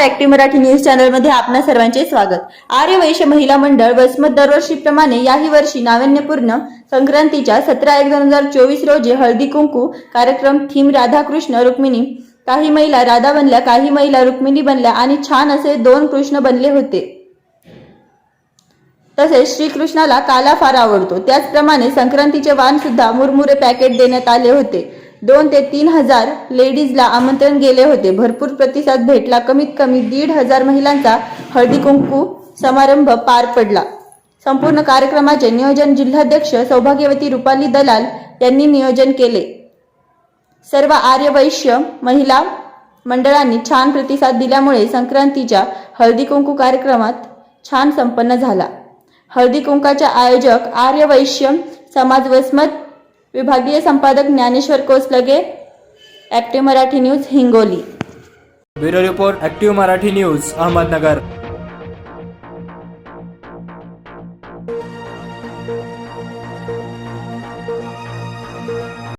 active Marathi news चॅनलमध्ये आपणा सर्वांचे स्वागत. आर्य वैश्य महिला मंडळ वसमत दरवर्षीप्रमाणे याही वर्षी नाविन्यपूर्ण संक्रांतीच्या सतरा एक दोन हजार चोवीस रोजी हळदी कुंकू कार्यक्रम थीम राधाकृष्ण रुक्मिणी. काही महिला राधा बनल्या काही महिला रुक्मिणी बनल्या आणि छान असे दोन कृष्ण बनले होते. तसेच श्रीकृष्णाला काला फार आवडतो. त्याचप्रमाणे संक्रांतीचे वाण सुद्धा मुरमुरे पॅकेट देण्यात आले होते. दोन ते तीन हजार लेडीजला आमंत्रण गेले होते. भरपूर प्रतिसाद भेटला. कमीत कमी दीड हजार महिलांचा हळदी कुंकू समारंभ पार पडला. संपूर्ण कार्यक्रमाचे नियोजन जिल्हाध्यक्ष सौभाग्यवती रुपाली दलाल यांनी नियोजन केले. सर्व आर्यवैश्य महिला मंडळांनी छान प्रतिसाद दिल्यामुळे संक्रांतीच्या हळदी कुंकू कार्यक्रमात छान संपन्न झाला. हळदी कुंकाचे आयोजक आर्यवैश्य समाज वसमत विभागीय संपादक Dnyaneshwar Kosalge active Marathi news Hingoli. Bureau report active Marathi news Ahmednagar.